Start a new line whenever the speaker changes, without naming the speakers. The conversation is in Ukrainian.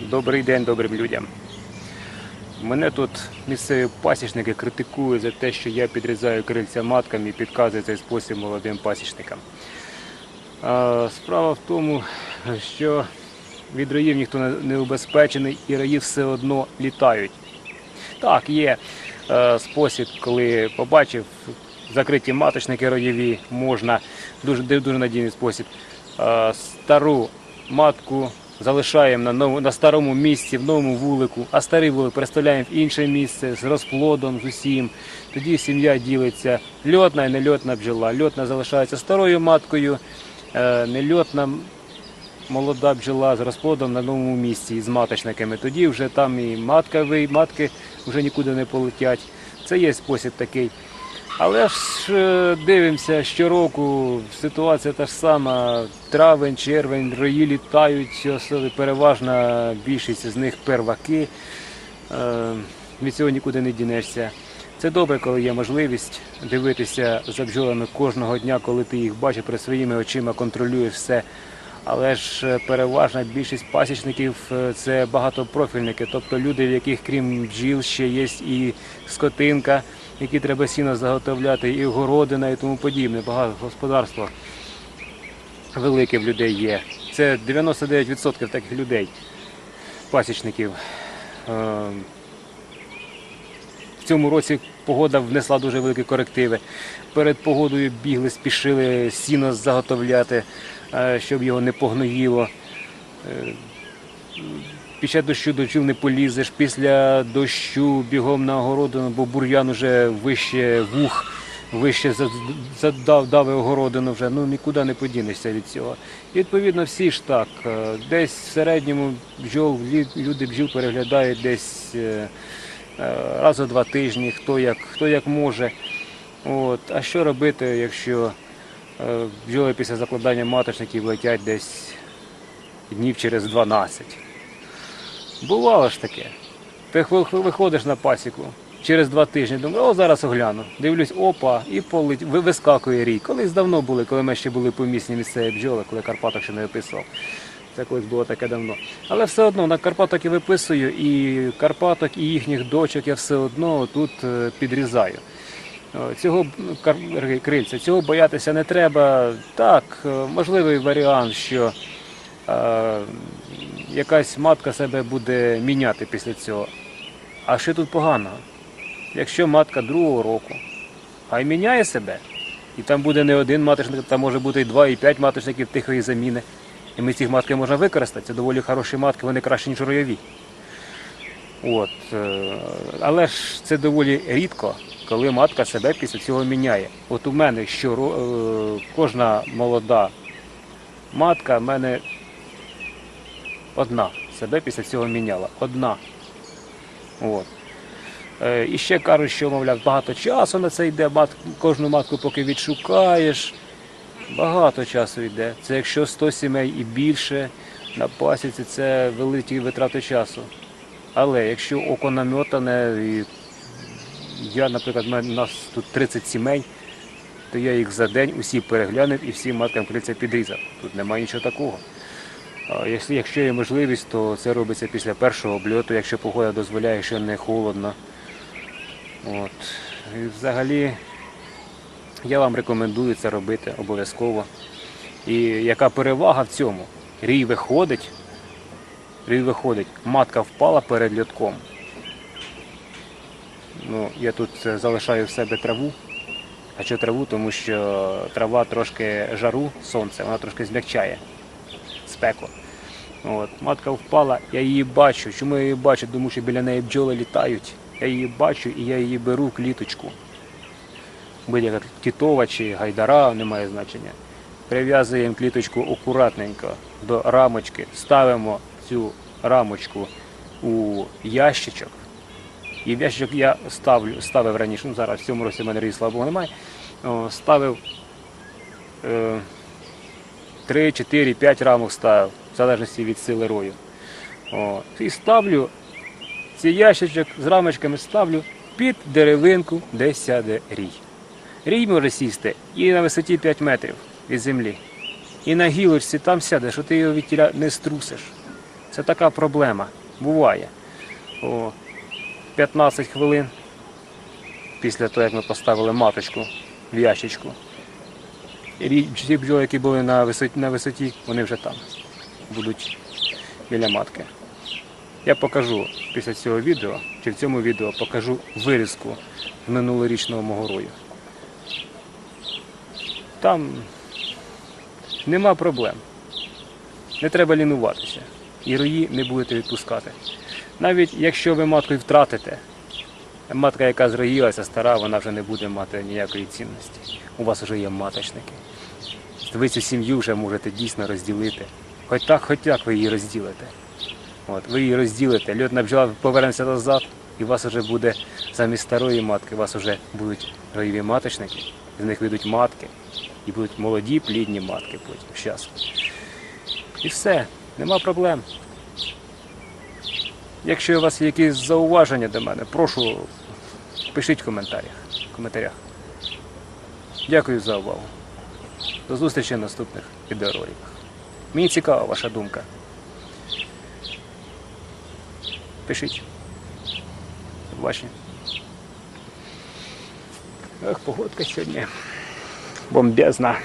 Добрий день добрим людям. Мене тут місцеві пасічники критикують за те, що я підрізаю крильця маткам і підказую цей спосіб молодим пасічникам. Справа в тому, що від роїв ніхто не- не убезпечений і раї все одно літають. Так, є е, спосіб, коли побачив закриті маточники роєві, можна дуже, дуже надійний спосіб. Е, стару матку залишаємо на, нову, на старому місці, в новому вулику, а старий вулик переставляємо в інше місце з розплодом, з усім. Тоді сім'я ділиться льотна і нельотна бджола. Льотна залишається старою маткою, е, нельотна молода бджола з розплодом на новому місці з маточниками. Тоді вже там і матка, матки вже нікуди не полетять. Це є спосіб такий. Але ж е, дивимося, щороку ситуація та ж сама. Травень, червень, рої літають, переважна більшість з них перваки. Е, Від цього нікуди не дінешся. Це добре, коли є можливість дивитися за бджолами кожного дня, коли ти їх бачиш перед своїми очима, контролюєш все. Але ж е, переважна більшість пасічників це багатопрофільники, тобто люди, в яких крім бджіл ще є і скотинка, які треба сіно заготовляти, і городина, і тому подібне. Багато господарство велике в людей є. Це 99% таких людей, пасічників. Е, В цьому році погода внесла дуже великі корективи. Перед погодою бігли, спішили сіно заготовляти, е, щоб його не погноїло. Час дощу дощу не полізеш, після дощу бігом на огородину, бо бур'ян вже вище вух, вище за- задав давив огородину вже, ну нікуди не подінешся від цього. І відповідно всі ж так. е, Десь в середньому бджол, люди бджіл переглядають десь е, е, раз у два тижні, хто як, хто як може. От. А що робити, якщо бджоли після закладання маточників летять десь днів через 12? Бувало ж таке. Ти виходиш на пасіку через два тижні, думаю, о, зараз огляну. Дивлюсь, опа, і полить, вискакує рій. Колись давно були, коли ми ще були помісні місцеві бджоли, коли Карпаток ще не виписував. Це колись було таке давно. Але все одно на Карпаток і виписую, і Карпаток, і їхніх дочок я все одно тут е, підрізаю. Цього б, ну, крильця, цього боятися не треба. Так, е, можливий варіант, що е, якась матка себе буде міняти після цього. А що тут поганого? Якщо матка другого року, хай міняє себе, і там буде не один маточник, там може бути і два, і п'ять маточників тихої заміни. І ми цих матки можна використати. Це доволі хороші матки, вони краще, ніж ройові. От. е, Але ж це доволі рідко, коли матка себе після цього міняє. От у мене щоро, е, кожна молода матка в мене одна себе після цього міняла. Одна. От. Е, І ще кажуть, що, мовляв, багато часу на це йде, мат, кожну матку поки відшукаєш. Багато часу йде. Це якщо 100 сімей і більше на пасіці, це великі витрати часу. Але якщо око намотане, і я, наприклад, у нас тут 30 сімей, то я їх за день усі переглянув і всім маткам крильця підрізав. Тут немає нічого такого. Якщо, якщо є можливість, то це робиться після першого обльоту, якщо погода дозволяє, що не холодно. От. І взагалі я вам рекомендую це робити обов'язково. І яка перевага в цьому? Рій виходить, рій виходить, матка впала перед льотком. Ну, я тут е, залишаю в себе траву. А що траву? Тому що трава трошки жару, сонце, вона трошки змягчає спеку. От, матка впала, я її бачу. Чому я її бачу? Тому що біля неї бджоли літають. Я її бачу і я її беру в кліточку. Будь-яка тітова чи гайдара, немає значення. Прив'язуємо кліточку акуратненько до рамочки, ставимо цю рамочку у ящичок. І в ящичок я ставлю, ставив раніше, ну зараз в цьому році в мене рій, слава Богу, немає. Ставив е, 3, 4, 5 рамок ставив, в залежності від сили рою. О, і ставлю цей ящичок з рамочками ставлю під деревинку, де сяде рій. Рій може сісти і на висоті 5 метрів від землі. І на гілочці там сяде, що ти його від тіля не струсиш. Це така проблема. Буває. О, 15 хвилин після того, як ми поставили маточку в ящичку. Ті бджоли, які були на висоті, на висоті, вони вже там будуть біля матки. Я покажу після цього відео, чи в цьому відео покажу вирізку минулорічного мого рою. Там нема проблем. Не треба лінуватися. І рої не будете відпускати. Навіть якщо ви матку втратите, матка, яка зроїлася, стара, вона вже не буде мати ніякої цінності. У вас вже є маточники. Ви цю сім'ю вже можете дійсно розділити. Хоч так, хоч як ви її розділите. От, ви її розділите, льотна бджола повернеться назад, і у вас вже буде замість старої матки, у вас вже будуть роєві маточники, з них вийдуть матки, і будуть молоді плідні матки потім часом. І все, нема проблем. Якщо у вас є якісь зауваження до мене, прошу пишіть в коментарях. В коментарях. Дякую за увагу. До зустрічі в наступних відеороликах. Мені цікава ваша думка. Пишіть. До побачення. Ах, погодка сьогодні. Бомбезна.